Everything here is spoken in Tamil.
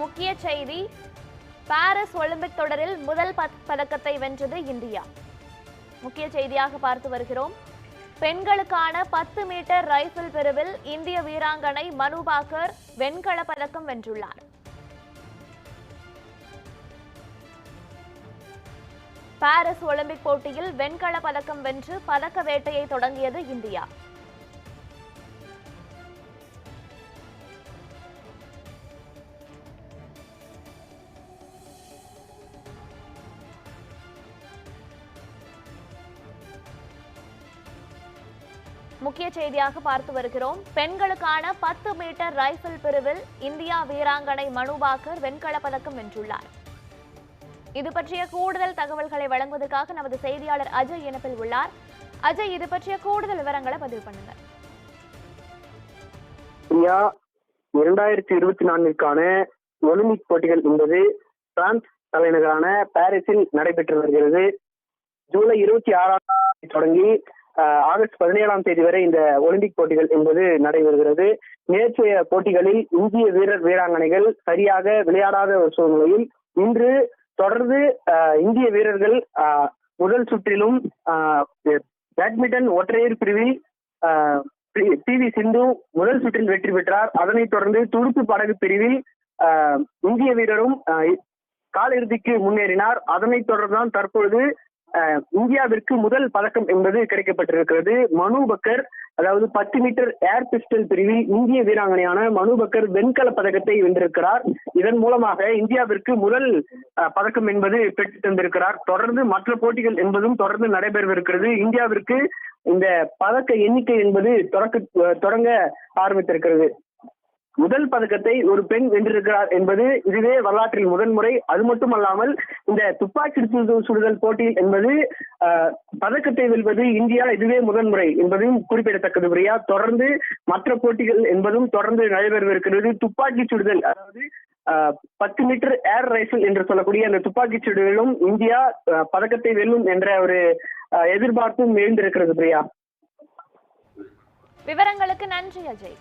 முக்கிய செய்தி பாரிஸ் ஒலிம்பிக் தொடரில் முதல் பதக்கத்தை வென்றது இந்தியா. முக்கிய செய்தியாக பார்த்து வருகிறோம். பெண்களுக்கான பத்து மீட்டர் ரைபிள் பிரிவில் இந்திய வீராங்கனை மனு பாக்கர் வெண்கல பதக்கம் வென்றுள்ளார். பாரிஸ் ஒலிம்பிக் போட்டியில் வெண்கல பதக்கம் வென்று பதக்க வேட்டையை தொடங்கியது இந்தியா. முக்கிய செய்தியாக பார்த்து வருகிறோம். பெண்களுக்கான பத்து மீட்டர் ரைபிள் பிரிவில் இந்தியா வீராங்கனை மனு பாக்கர் பதக்கம் வென்றுள்ளார். இது பற்றிய கூடுதல் தகவல்களை வழங்குவதற்காக நமது செய்தியாளர் அஜய் இணைப்பில் உள்ளார். அஜய் இது பற்றிய கூடுதல் விவரங்களை பதிவு பண்ணுங்க இந்தியா இரண்டாயிரத்தி இருபத்தி நான்கிற்கான ஒலிம்பிக் போட்டிகள் என்பது பிரான்ஸ் தலைநகரான பாரிஸில் நடைபெற்று வருகிறது. ஜூலை இருபத்தி ஆறாம் தேதி தொடங்கி ஆகஸ்ட் பதினேழாம் தேதி வரை இந்த ஒலிம்பிக் போட்டிகள் என்பது நடைபெறுகிறது. நேற்றைய போட்டிகளில் இந்திய வீரர் வீராங்கனைகள் சரியாக விளையாடாத ஒரு சூழ்நிலையில் இன்று தொடர்ந்து ஆஹ், இந்திய வீரர்கள் ஆஹ், முதல் சுற்றிலும் ஆஹ், பேட்மிண்டன் ஒற்றையர் பிரிவில் ஆஹ், பி வி சிந்து முதல் சுற்றில் வெற்றி பெற்றார். அதனைத் தொடர்ந்து துடுப்பு படகு பிரிவில் ஆஹ், இந்திய வீரரும் ஆஹ், காலிறுதிக்கு முன்னேறினார். அதனைத் தொடர்ந்துதான் தற்பொழுது இந்தியாவிற்கு முதல் பதக்கம் என்பது கிடைக்கப்பட்டிருக்கிறது. மனு பக்கர் அதாவது பத்து மீட்டர் ஏர் பிஸ்டல் பிரிவில் இந்திய வீராங்கனையான மனு பக்கர் வெண்கல பதக்கத்தை வென்றிருக்கிறார். இதன் மூலமாக இந்தியாவிற்கு முதல் ஆஹ், பதக்கம் என்பது பெற்று தந்திருக்கிறார். தொடர்ந்து மற்ற போட்டிகள் என்பதும் தொடர்ந்து நடைபெறவிருக்கிறது. இந்தியாவிற்கு இந்த பதக்க எண்ணிக்கை என்பது தொடக்க தொடங்க ஆரம்பித்திருக்கிறது. முதல் பதக்கத்தை ஒரு பெண் வென்றிருக்கிறார் என்பது இதுவே வரலாற்றில் முதன்முறை அது மட்டுமல்லாமல் இந்த துப்பாக்கி சுடுதல் போட்டியில் என்பது ஆஹ், பதக்கத்தை வெல்வது இந்தியா இதுவே முதன்முறை என்பதும் குறிப்பிடத்தக்கது. பிரியா தொடர்ந்து மற்ற போட்டிகள் என்பதும் தொடர்ந்து நடைபெறவிருக்கிறது. துப்பாக்கி சுடுதல் அதாவது ஆஹ், பத்து மீட்டர் ஏர் ரைஃபிள் என்று சொல்லக்கூடிய அந்த துப்பாக்கி சுடுதலும் இந்தியா பதக்கத்தை வெல்லும் என்ற ஒரு எதிர்பார்ப்பும் எழுந்திருக்கிறது பிரியா. விவரங்களுக்கு நன்றி அஜய்.